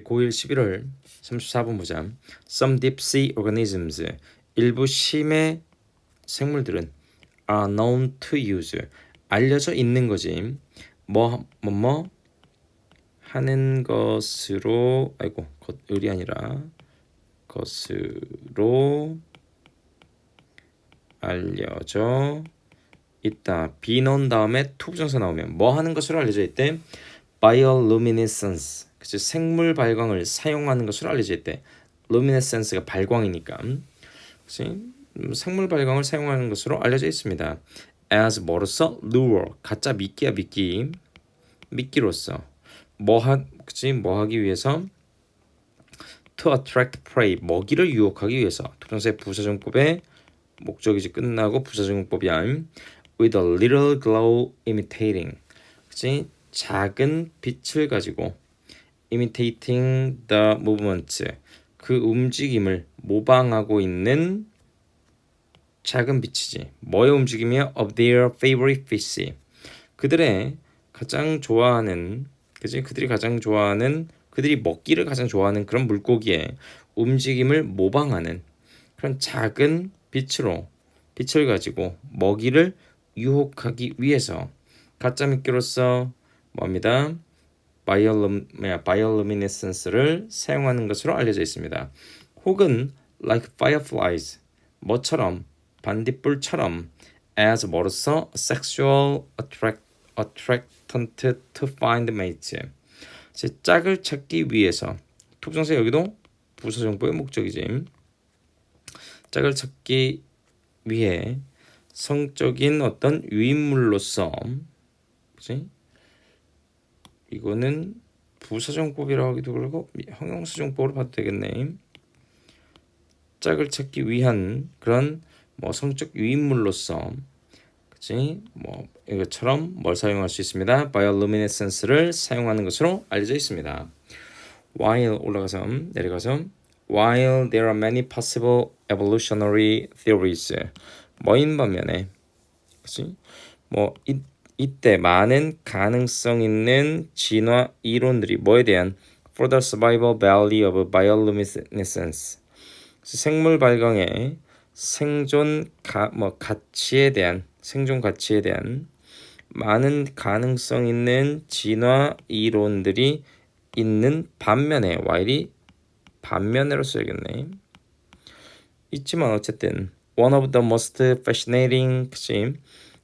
고1 11월 34분 보자. Some deep sea organisms 일부 심해 생물들은 are known to use 알려져 있는 거지. 뭐뭐 뭐 하는 것으로 아이고 것을이 아니라 것으로 알려져 있다. 비 넣은 다음에 투부정사 나오면 뭐 하는 것으로 알려져 있대? bioluminescence. 그치 생물 발광을 사용하는 것으로 알려져 있대. luminescence가 발광이니까. 그치? 음, 생물 발광을 사용하는 것으로 알려져 있습니다. as 뭐로서 lure 가짜 미끼야 미끼. 미끼로서 뭐하 그치? 뭐 하기 위해서? To attract prey 먹이를 유혹하기 위해서. 투정사의 부사정법의 목적이지 끝나고 부사정법이야 with a little glow imitating. 그치? 작은 빛을 가지고 imitating the movement 그 움직임을 모방하고 있는 작은 빛이지. 뭐의 움직임이야? Of their favorite fish. 그들의 가장 좋아하는 그지? 그들이 가장 좋아하는 그들이 먹기를 가장 좋아하는 그런 물고기의 움직임을 모방하는 그런 작은 빛으로 빛을 가지고 먹이를 유혹하기 위해서 가짜 미끼로서 뭡니다. 바이올룸 바이올루미네센스를 사용하는 것으로 알려져 있습니다. 혹은 like fireflies 뭐처럼 반딧불처럼 as 뭐로서 sexual attract attractant to find mate 제 짝을 찾기 위해서. 투부정사 여기도 부사정보의 목적이지. 짝을 찾기 위해 성적인 어떤 유인물로서 그지 이거는 부사정법이라고 하기도 그렇고 형용사정법으로 봐도 되겠네. 짝을 찾기 위한 그런 뭐 성적 유인물로서 그치? 뭐 이것처럼 뭘 사용할 수 있습니다. Bioluminescence를 사용하는 것으로 알려져 있습니다. While 올라가서 내려가서 while there are many possible evolutionary theories. 뭐인 반면에 그치? 뭐 이, 이때 많은 가능성 있는 진화 이론들이 뭐에 대한 for the survival value of bioluminescence 생물 발광의 생존 가, 뭐 가치에 대한 생존 가치에 대한 많은 가능성 있는 진화 이론들이 있는 반면에 while이 반면으로 써야겠네. 있지만 어쨌든 one of the most fascinating 그치?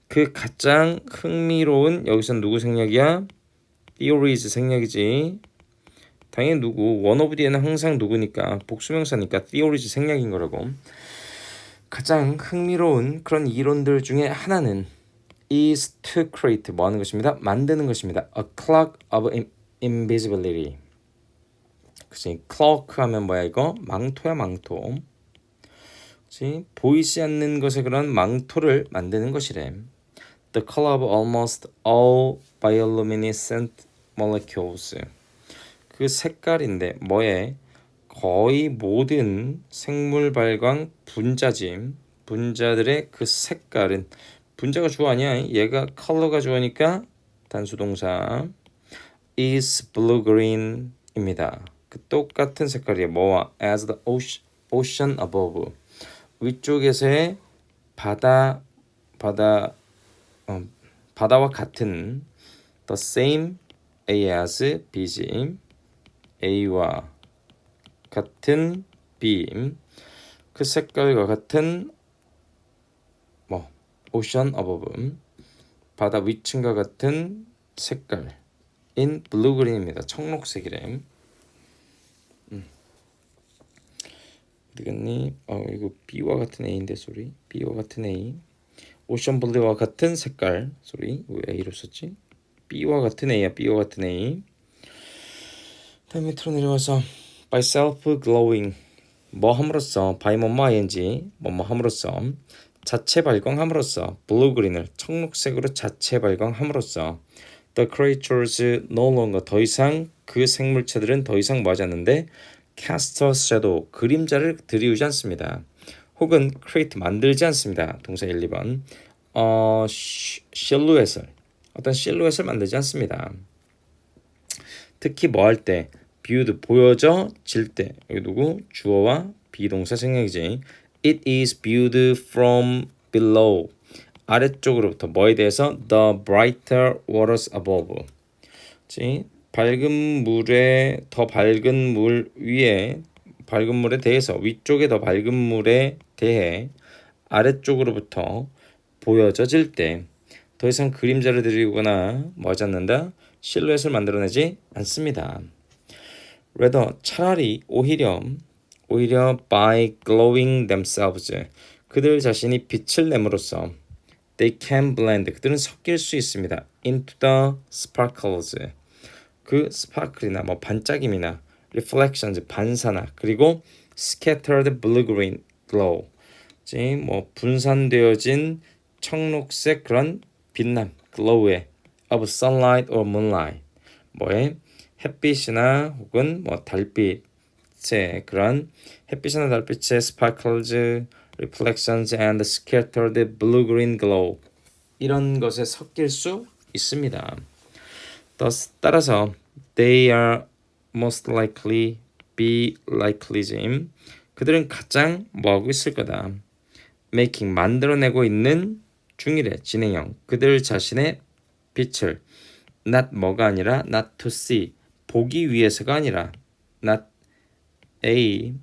그 가장 흥미로운 여기서 누구 생략이야? theories 생략이지. 당연히 누구 one of 뒤에는 항상 누구니까 복수명사니까 theories 생략인 거라고. 가장 흥미로운 그런 이론들 중에 하나는 is to create 뭐 하는 것입니다. 만드는 것입니다. A clock of invisibility. 그치? clock 하면 뭐야 이거? 망토야 망토. 그치? 보이지 않는 것의 그런 망토를 만드는 것이래. The of almost all bioluminescent molecules. 그 색깔인데 뭐에 거의 모든 생물 발광 분자짐 분자들의 그 색깔은 분자가 주어 아니야. 얘가 컬러가 주어니까 단수 동사 is blue green입니다. 그 똑같은 색깔이에요. 뭐와? As the ocean above. 위쪽에서의 바다 바다 어, 바다와 같은 the same as b지 a와 같은 빔, 그 색깔과 같은 뭐 오션 어버브, 바다 위층과 같은 색깔인 블루 그린입니다. 청록색이래. 음. 어디 갔니? 어 이거 B와 같은 A인데 소리. B와 같은 A. 오션 블루와 같은 색깔 소리. 왜 A로 썼지? B와 같은 A야. B와 같은 A. 다음 밑으로 내려와서 by self glowing 뭐 함으로써 by 뭐뭐 ing 뭐뭐 함으로써 자체 발광함으로써 blue green을 청록색으로 자체 발광함으로써 the creatures no longer 더 이상 그 생물체들은 더 이상 않는데 cast a shadow 그림자를 들이우지 않습니다. 혹은 create 만들지 않습니다. 동사 1, 2번 어 실루엣을 어떤 실루엣을 만들지 않습니다. 특히 뭐 할 때 viewed 보여져 질 때 여기 누구 주어와 비동사 생략이지. It is viewed from below. 아래쪽으로부터 뭐에 대해서 the brighter waters above. 지 밝은 물에 더 밝은 물 위에 밝은 물에 대해서 위쪽에 더 밝은 물에 대해 아래쪽으로부터 보여져질 때 더 이상 그림자를 들이거나 뭐하지 않는다 실루엣을 만들어내지 않습니다. rather 차라리 오히려 오히려 by glowing themselves 그들 자신이 빛을 내므로써 they can blend 그들은 섞일 수 있습니다 into the sparkles 그 스파클이나 뭐 반짝임이나 reflections 반사나 그리고 scattered blue green glow 뭐 분산되어진 청록색 그런 빛남 glow에 of sunlight or moonlight 뭐에 햇빛이나 혹은 뭐 달빛의 그런 햇빛이나 달빛의 sparkles, reflections and scattered blue-green glow 이런 것에 섞일 수 있습니다. 따라서 they are most likely be likely즘. 그들은 가장 뭐하고 있을 거다. making 만들어내고 있는 중일의 진행형. 그들 자신의 빛을. Not 뭐가 아니라 not to see. 보기 위해서가 아니라 not A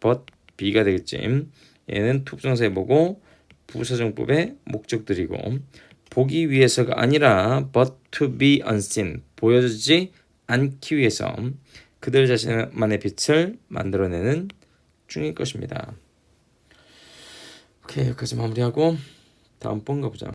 but B가 되겠지. 얘는 투부정사에 보고 부사정법의 목적들이고. 보기 위해서가 아니라 but to be unseen. 보여지지 않기 위해서 그들 자신만의 빛을 만들어내는 중일 것입니다. 오케이 여기까지 마무리하고 다음 번 가 보자.